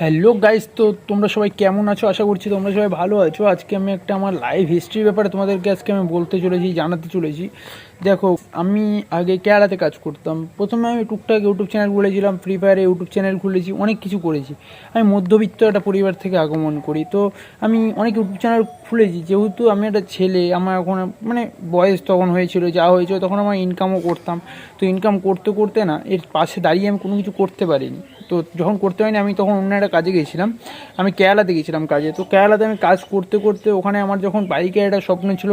Hello guys তো তোমরা সবাই কেমন আছো? আশা করছি তোমরা সবাই ভালো আছো। আজকে আমি একটা আমার লাইভ হিস্ট্রির ব্যাপারে তোমাদেরকে আজকে আমি বলতে চলেছি, জানাতে চলেছি। দেখো, আমি আগে কেরালাতে কাজ করতাম। প্রথমে আমি টুকটাক ইউটিউব চ্যানেল খুলেছিলাম ফ্রি ফায়ারে ইউটিউব চ্যানেল খুলেছি, অনেক কিছু করেছি। আমি মধ্যবিত্ত একটা পরিবার থেকে আগমন করি। তো আমি অনেক ইউটিউব চ্যানেল খুলেছি, যেহেতু আমি একটা ছেলে, আমার এখন মানে বয়স তখন হয়েছিল, যা হয়েছিল, তখন আমার ইনকামও করতাম। তো ইনকাম করতে করতে না, এর পাশে দাঁড়িয়ে আমি কোনো কিছু করতে পারিনি। তো যখন করতে হয়নি, আমি তখন অন্য একটা কাজে গিয়েছিলাম। আমি কেরালাতে গিয়েছিলাম কাজে। তো কেরালাতে আমি কাজ করতে করতে ওখানে আমার যখন বাইকে একটা স্বপ্ন ছিল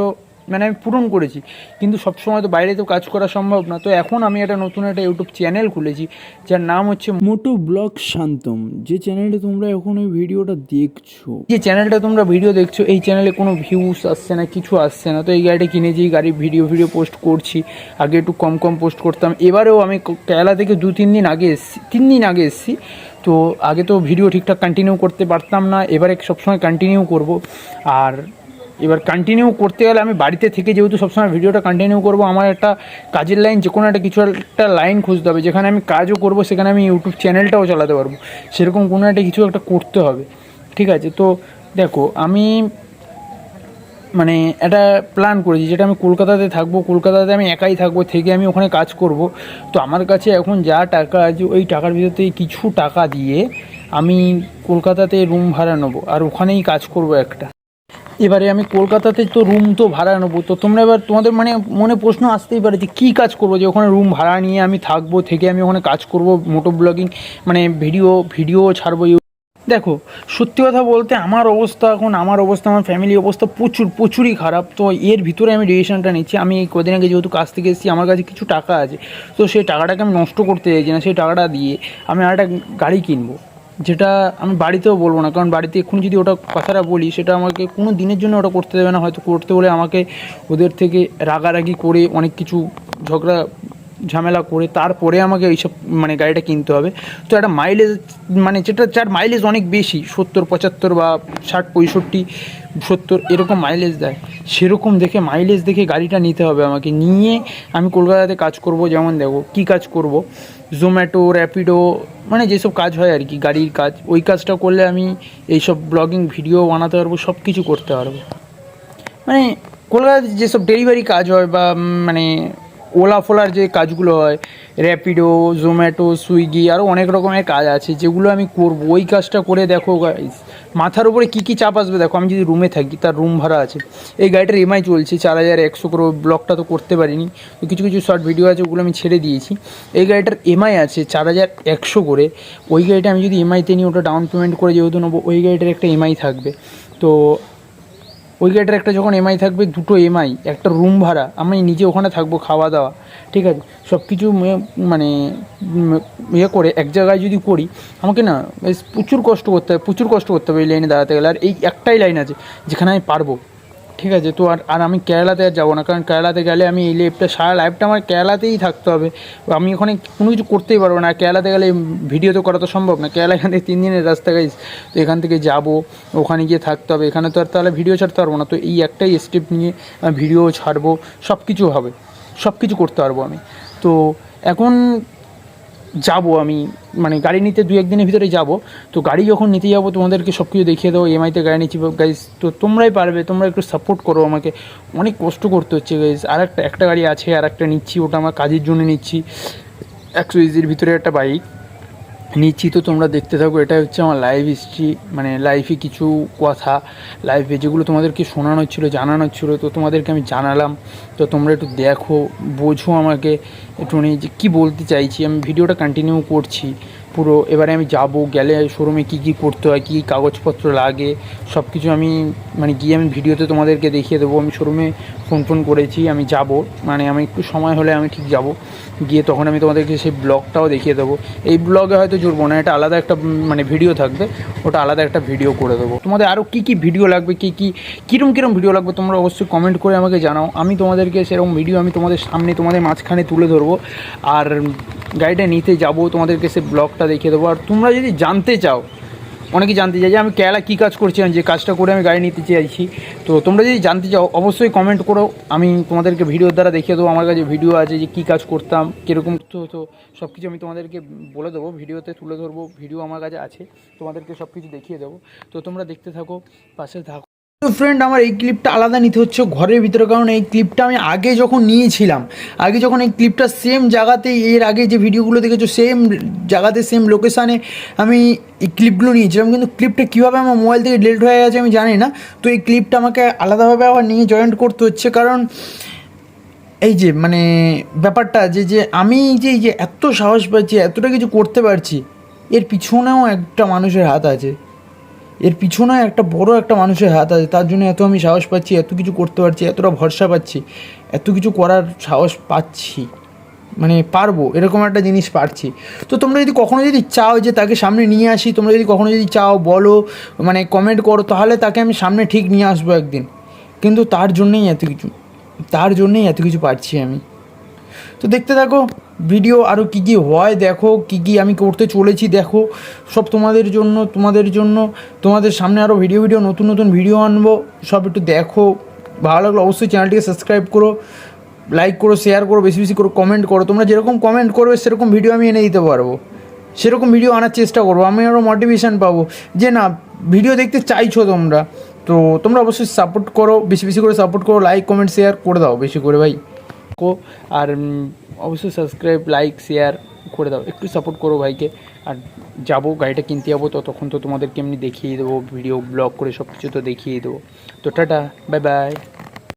মানে আমি পূরণ করেছি। কিন্তু সবসময় তো বাইরে তো কাজ করা সম্ভব না। তো এখন আমি একটা নতুন একটা ইউটিউব চ্যানেল খুলেছি যার নাম হচ্ছে মোটো ব্লগ শান্তম। যে চ্যানেলে তোমরা এখন এই ভিডিওটা দেখছ। যে চ্যানেলটা তোমরা ভিডিও দেখছ এই চ্যানেলে কোনো ভিউস আসছে না কিছু আসছে না। তো এই গাড়িটা কিনেছি গাড়ির ভিডিও ভিডিও পোস্ট করছি আগে একটু কম কম পোস্ট করতাম। এবারেও আমি কেরালা থেকে দু তিন দিন আগে এসেছি তিন দিন আগে এসেছি। তো আগে তো ভিডিও ঠিকঠাক কন্টিনিউ করতে পারতাম না এবারে সবসময় কন্টিনিউ করব। আর এবার কন্টিনিউ করতে গেলে আমি বাড়িতে থেকে যেহেতু সবসময় ভিডিওটা কন্টিনিউ করব, আমার একটা কাজের লাইন যে কোনো একটা কিছু একটা লাইন খুঁজতে হবে। যেখানে আমি কাজও করব, সেখানে আমি ইউটিউব চ্যানেলটাও চালাতে পারব। সেরকম কোনো একটা কিছু একটা করতে হবে। ঠিক আছে? তো দেখো, আমি মানে একটা প্ল্যান করেছি, যেটা আমি কলকাতাতে থাকব। কলকাতাতে আমি একাই থাকব, থেকে আমি ওখানে কাজ করব। তো আমার কাছে এখন যা টাকা আছে, ওই টাকার ভিতর কিছু টাকা দিয়ে আমি কলকাতাতে রুম ভাড়া নেব। আর ওখানেই কাজ করব একটা। এবারে আমি কলকাতাতে তো রুম তো ভাড়া নেব। তো তোমরা এবার তোমাদের মানে মনে প্রশ্ন আসতেই পারে যে কী কাজ করব? যে ওখানে রুম ভাড়া নিয়ে আমি থাকব, থেকে আমি ওখানে কাজ করব মোটো ব্লগিং মানে ভিডিও ভিডিও ছাড়বো দেখো, সত্যি কথা বলতে আমার অবস্থা এখন, আমার অবস্থা, আমার ফ্যামিলি অবস্থা প্রচুর, প্রচুরই খারাপ। তো এর ভিতরে আমি ডিসিশনটা নিচ্ছি। আমি কদিন আগে যেহেতু কাজ থেকে এসেছি, আমার কাছে কিছু টাকা আছে। তো সেই টাকাটাকে আমি নষ্ট করতে চাইছি না, সেই টাকাটা দিয়ে আমি আর একটা গাড়ি কিনবো। যেটা আমি বাড়িতেও বলব না। কারণ বাড়িতে এখন যদি ওটা কথাটা বলি, সেটা আমাকে কোনো দিনের জন্য ওটা করতে দেবে না। হয়তো করতে হলে আমাকে ওদের থেকে রাগারাগি করে অনেক কিছু ঝগড়া ঝামেলা করে তারপরে আমাকে এইসব মানে গাড়িটা কিনতে হবে। তো একটা মাইলেজ মানে যেটা, যার মাইলেজ অনেক বেশি, সত্তর, পঁচাত্তর বা ষাট, পঁয়ষট্টি, সত্তর, এরকম মাইলেজ দেয়। সেরকম দেখে মাইলেজ দেখে গাড়িটা নিতে হবে আমাকে। নিয়ে আমি কলকাতাতে কাজ করব, যেমন দেখো, কী কাজ করব? জোম্যাটো র্যাপিডো মানে যেসব কাজ হয় আর কি, গাড়ির কাজ, ওই কাজটা করলে আমি এইসব ব্লগিং ভিডিও বানাতে পারব সব কিছু করতে পারব। মানে কলকাতাতে যেসব ডেলিভারি কাজ হয় বা মানে ওলা ফোলার যে কাজগুলো হয় র্যাপিডো জোম্যাটো সুইগি আরও অনেক রকমের কাজ আছে, যেগুলো আমি করব। ওই কাজটা করে দেখো গাইস মাথার উপরে কী কী চাপ আসবে দেখো, আমি যদি রুমে থাকি, তার রুম ভাড়া আছে। এই গাড়িটার এমআই চলছে, চার হাজার একশো করে, ব্লগটা তো করতে পারিনি, তো কিছু কিছু শর্ট ভিডিও আছে, ওগুলো আমি ছেড়ে দিয়েছি। এই গাড়িটার এমআই আছে, চার হাজার একশো করে, ওই গাড়িটা আমি যদি এমআইতে নিই, ওটা ডাউন পেমেন্ট করে যেহেতু নেব, ওই গাড়িটার একটা এমআই থাকবে। তো ওই গাড়িটার একটা যখন এমআই থাকবে, দুটো এমআই একটা রুম ভাড়া, আমি নিজে ওখানে থাকব খাওয়া দাওয়া, ঠিক আছে? সব কিছু মানে ইয়ে করে, এক জায়গায় যদি করি, আমাকে না, বেশ প্রচুর কষ্ট করতে হবে প্রচুর কষ্ট করতে হবে এই লাইনে দাঁড়াতে গেলে। আর এই একটাই লাইন আছে, যেখানে আমি পারব। ঠিক আছে, তো আর আর আমি কেরালাতে আর যাব না, কারণ কেরালাতে গেলে আমি এই লাইফটা সারা লাইফটা আমার কেরালাতেই থাকতে হবে। আমি ওখানে কোনো কিছু করতেই পারব না কেরালাতে গেলে ভিডিও তো করা তো সম্ভব না। কেরালা এখান থেকে তিন দিনের রাস্তা গাইজ তো এখান থেকে যাব, ওখানে গিয়ে থাকতে হবে। এখানে তো আর তাহলে ভিডিও ছাড়তে পারব না, তো এই একটাই স্টেপ নিয়ে ভিডিও ছাড়বো সব কিছু হবে সব কিছু করতে পারব আমি। তো এখন যাব আমি মানে গাড়ি নিতে দু একদিনের ভিতরে যাব। তো গাড়ি যখন নিতে যাব, তোমাদেরকে সব কিছু দেখিয়ে দেবো এমআইতে গাড়ি নিচ্ছি। গাইজ তো তোমরাই পারবে, তোমরা একটু সাপোর্ট করো আমাকে। অনেক কষ্ট করতে হচ্ছে গাইজ আর একটা একটা গাড়ি আছে আর একটা নিচ্ছি, ওটা আমার কাজের জন্য নিচ্ছি। একশো ইজির ভিতরে একটা বাইক নিচ্ছি তো তোমরা দেখতে থাকো এটা হচ্ছে আমার লাইভ হিস্ট্রি মানে লাইফে কিছু কথা লাইফে যেগুলো তোমাদেরকে শোনানোর ছিল, জানানোর ছিল, তো তোমাদেরকে আমি জানালাম। তো তোমরা একটু দেখো, বোঝো আমাকে একটু একটুখানি যে কী বলতে চাইছি। আমি ভিডিওটা কন্টিনিউ করছি। পুরো, এবারে আমি যাব, গেলে শোরুমে কী কী করতে হয়, কী কাগজপত্র লাগে সব কিছু আমি মানে গিয়ে আমি ভিডিওতে তোমাদেরকে দেখিয়ে দেবো। আমি শোরুমে ফোন ফোন করেছি, আমি যাব মানে আমি একটু সময় হলে আমি ঠিক যাব। গিয়ে তখন আমি তোমাদেরকে সেই ব্লগটাও দেখিয়ে দেবো। এই ব্লগে হয়তো জুড়বো না, এটা আলাদা একটা মানে ভিডিও থাকবে, ওটা আলাদা একটা ভিডিও করে দেবো। তোমাদের আরও কী কী ভিডিও লাগবে, কী কী, কীরম কীরম ভিডিও লাগবে, তোমরা অবশ্যই কমেন্ট করে আমাকে জানাও। আমি তোমাদেরকে সেরকম ভিডিও আমি তোমাদের সামনে, তোমাদের মাঝখানে তুলে ধরবো। আর গাড়িটা নিতে যাব, তোমাদেরকে সে ব্লগটা দেখিয়ে দেবো। আর তোমরা যদি জানতে চাও অনেকে জানতে চাই যে আমি কেরালা কী কাজ করছিলাম যে কাজটা করে আমি গাড়ি নিতে চাইছি। তো তোমরা যদি জানতে চাও, অবশ্যই কমেন্ট করো। আমি তোমাদেরকে ভিডিওর দ্বারা দেখিয়ে দেবো, আমার কাছে ভিডিও আছে যে কী কাজ করতাম, কীরকম তো তো সব কিছু আমি তোমাদেরকে বলে দেবো ভিডিওতে তুলে ধরবো ভিডিও আমার কাছে আছে, তোমাদেরকে সব কিছু দেখিয়ে দেবো। তো তোমরা দেখতে থাকো, পাশে থাকো। তো ফ্রেন্ড আমার এই ক্লিপটা আলাদা নিতে হচ্ছে ঘরের ভিতরে। কারণ এই ক্লিপটা আমি আগে যখন নিয়েছিলাম, আগে যখন এই ক্লিপটা সেম জায়গাতে এর আগে যে ভিডিওগুলো দেখেছ সেম জায়গাতে সেম লোকেশানে আমি এই ক্লিপগুলো নিয়েছিলাম। কিন্তু ক্লিপটা কীভাবে আমার মোবাইল থেকে ডিলিট হয়ে গেছে আমি জানি না। তো এই ক্লিপটা আমাকে আলাদাভাবে আবার নিয়ে জয়েন্ট করতে হচ্ছে। কারণ এই যে মানে ব্যাপারটা যে যে আমি যে এই যে এত সাহস পাচ্ছি, এতটা কিছু করতে পারছি, এর পিছনেও একটা মানুষের হাত আছে। এর পিছনে একটা বড় একটা মানুষের হাত আছে, তার জন্য এত আমি সাহস পাচ্ছি, এত কিছু করতে পারছি, এতটা ভরসা পাচ্ছি, এত কিছু করার সাহস পাচ্ছি মানে পারব, এরকম একটা জিনিস পারছি। তো তোমরা যদি কখনো যদি চাও যে তাকে সামনে নিয়ে আসি, তোমরা যদি কখনো যদি চাও, বলো মানে কমেন্ট করো, তাহলে তাকে আমি সামনে ঠিক নিয়ে আসব একদিন। কিন্তু তার জন্যেই এত কিছু, তার জন্যেই এত কিছু পারছি আমি। তো দেখতে থাকো। ভিডিও আরও কী কী হয়, দেখো, কী কী আমি করতে চলেছি, দেখো। সব তোমাদের জন্য তোমাদের জন্য। তোমাদের সামনে আরও ভিডিও ভিডিও নতুন নতুন ভিডিও আনব। সব একটু দেখো। ভালো লাগল অবশ্যই চ্যানেলটিকে সাবস্ক্রাইব করো। লাইক করো শেয়ার করো, বেশি বেশি করো কমেন্ট করো। তোমরা যেরকম কমেন্ট করবে, সেরকম ভিডিও আমি এনে দিতে পারব। সেরকম ভিডিও আনার চেষ্টা করব। আমি আরও মোটিভেশন পাবো যে, না ভিডিও দেখতে চাইছো তোমরা। তো তোমরা অবশ্যই সাপোর্ট করো, বেশি বেশি করে সাপোর্ট করো। লাইক কমেন্ট শেয়ার করে দাও বেশি করে, ভাই। আর অবশ্যই সাবস্ক্রাইব লাইক শেয়ার করে দাও। একটু সাপোর্ট করো ভাইকে। আর যাব, গাড়িটা কিনতে যাব, তো তখন তো তোমাদেরকে এমনি দেখিয়ে দেবো ভিডিও ব্লগ করে সব কিছু তো দেখিয়ে দেবো। তো টাটা বাই বাই